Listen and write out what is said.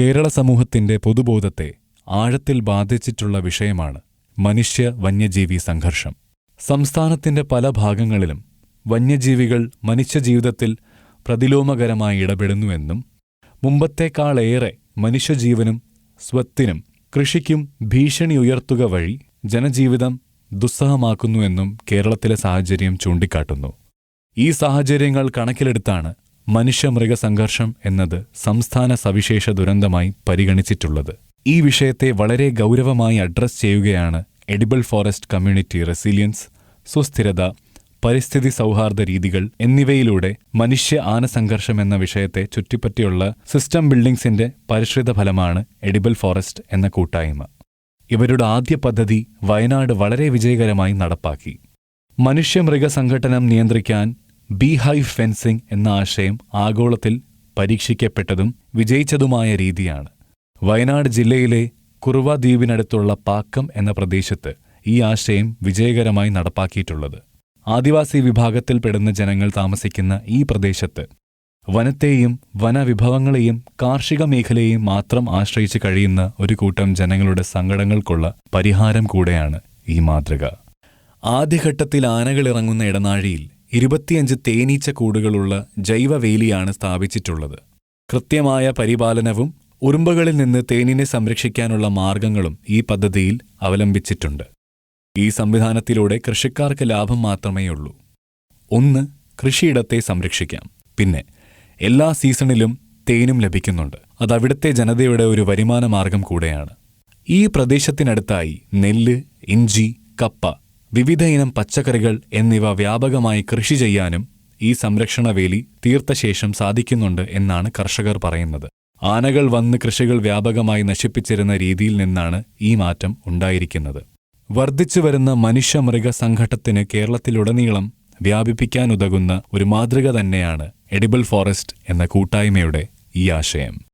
കേരള സമൂഹത്തിന്റെ പൊതുബോധത്തെ ആഴത്തിൽ ബാധിച്ചിട്ടുള്ള വിഷയമാണ് മനുഷ്യ വന്യജീവി സംഘർഷം. സംസ്ഥാനത്തിന്റെ പല ഭാഗങ്ങളിലും വന്യജീവികൾ മനുഷ്യജീവിതത്തിൽ പ്രതിലോമകരമായി ഇടപെടുന്നുവെന്നും മുമ്പത്തേക്കാളേറെ മനുഷ്യജീവനും സ്വത്തിനും കൃഷിക്കും ഭീഷണി ഉയർത്തുക വഴി ജനജീവിതം ദുസ്സഹമാക്കുന്നുവെന്നും കേരളത്തിലെ സാഹചര്യം ചൂണ്ടിക്കാട്ടുന്നു. ഈ സാഹചര്യങ്ങൾ കണക്കിലെടുത്താണ് മനുഷ്യമൃഗ സംഘർഷം എന്നത് സംസ്ഥാന സവിശേഷ ദുരന്തമായി പരിഗണിച്ചിട്ടുള്ളത്. ഈ വിഷയത്തെ വളരെ ഗൗരവമായി അഡ്രസ് ചെയ്യുകയാണ് എഡിബിൾ ഫോറസ്റ്റ് കമ്മ്യൂണിറ്റി റെസിലിയൻസ് സുസ്ഥിരത പരിസ്ഥിതി സൗഹാർദ്ദ രീതികൾ എന്നിവയിലൂടെ മനുഷ്യ ആന സംഘർഷം എന്ന വിഷയത്തെ ചുറ്റിപ്പറ്റിയുള്ള സിസ്റ്റം ബിൽഡിംഗ്സിന്റെ പരിഷ്കൃത ഫലമാണ് എഡിബിൾ ഫോറസ്റ്റ് എന്ന കൂട്ടായ്മ. ഇവരുടെ ആദ്യ പദ്ധതി വയനാട് വളരെ വിജയകരമായി നടപ്പാക്കി. മനുഷ്യമൃഗ സംഘട്ടനം നിയന്ത്രിക്കാൻ ബീഹൈവ് ഫെൻസിംഗ് എന്ന ആശയം ആഗോളത്തിൽ പരീക്ഷിക്കപ്പെട്ടതും വിജയിച്ചതുമായ രീതിയാണ്. വയനാട് ജില്ലയിലെ കുറുവ ദ്വീപിനടുത്തുള്ള പാക്കം എന്ന പ്രദേശത്ത് ഈ ആശയം വിജയകരമായി നടപ്പാക്കിയിട്ടുള്ളത്. ആദിവാസി വിഭാഗത്തിൽപ്പെടുന്ന ജനങ്ങൾ താമസിക്കുന്ന ഈ പ്രദേശത്ത് വനത്തെയും വനവിഭവങ്ങളെയും കാർഷിക മേഖലയെയും മാത്രം ആശ്രയിച്ച് കഴിയുന്ന ഒരു കൂട്ടം ജനങ്ങളുടെ സങ്കടങ്ങൾക്കുള്ള പരിഹാരം കൂടെയാണ് ഈ മാതൃക. ആദ്യഘട്ടത്തിൽ ആനകളിറങ്ങുന്ന ഇടനാഴിയിൽ ഇരുപത്തിയഞ്ച് തേനീച്ച കൂടുകളുള്ള ജൈവവേലിയാണ് സ്ഥാപിച്ചിട്ടുള്ളത്. കൃത്യമായ പരിപാലനവും ഉറുമ്പുകളിൽ നിന്ന് തേനിനെ സംരക്ഷിക്കാനുള്ള മാർഗങ്ങളും ഈ പദ്ധതിയിൽ അവലംബിച്ചിട്ടുണ്ട്. ഈ സംവിധാനത്തിലൂടെ കൃഷിക്കാർക്ക് ലാഭം മാത്രമേയുള്ളൂ. ഒന്ന് കൃഷിയിടത്തെ സംരക്ഷിക്കാം. പിന്നെ എല്ലാ സീസണിലും തേനും ലഭിക്കുന്നുണ്ട്. അത് അവിടുത്തെ ജനതയുടെ ഒരു വരുമാന മാർഗം കൂടെയാണ്. ഈ പ്രദേശത്തിനടുത്തായി നെല്ല് ഇഞ്ചി കപ്പ വിവിധ ഇനം പച്ചക്കറികൾ എന്നിവ വ്യാപകമായി കൃഷി ചെയ്യാനും ഈ സംരക്ഷണവേലി തീർത്ത ശേഷം സാധിക്കുന്നുണ്ട് എന്നാണ് കർഷകർ പറയുന്നത്. ആനകൾ വന്ന് കൃഷികൾ വ്യാപകമായി നശിപ്പിച്ചിരുന്ന രീതിയിൽ നിന്നാണ് ഈ മാറ്റം ഉണ്ടായിരിക്കുന്നത്. വർദ്ധിച്ചുവരുന്ന മനുഷ്യമൃഗ സംഘട്ടത്തിന് കേരളത്തിലുടനീളം വ്യാപിപ്പിക്കാനുതകുന്ന ഒരു മാതൃക തന്നെയാണ് എഡിബിൾ ഫോറസ്റ്റ് എന്ന കൂട്ടായ്മയുടെ ഈ ആശയം.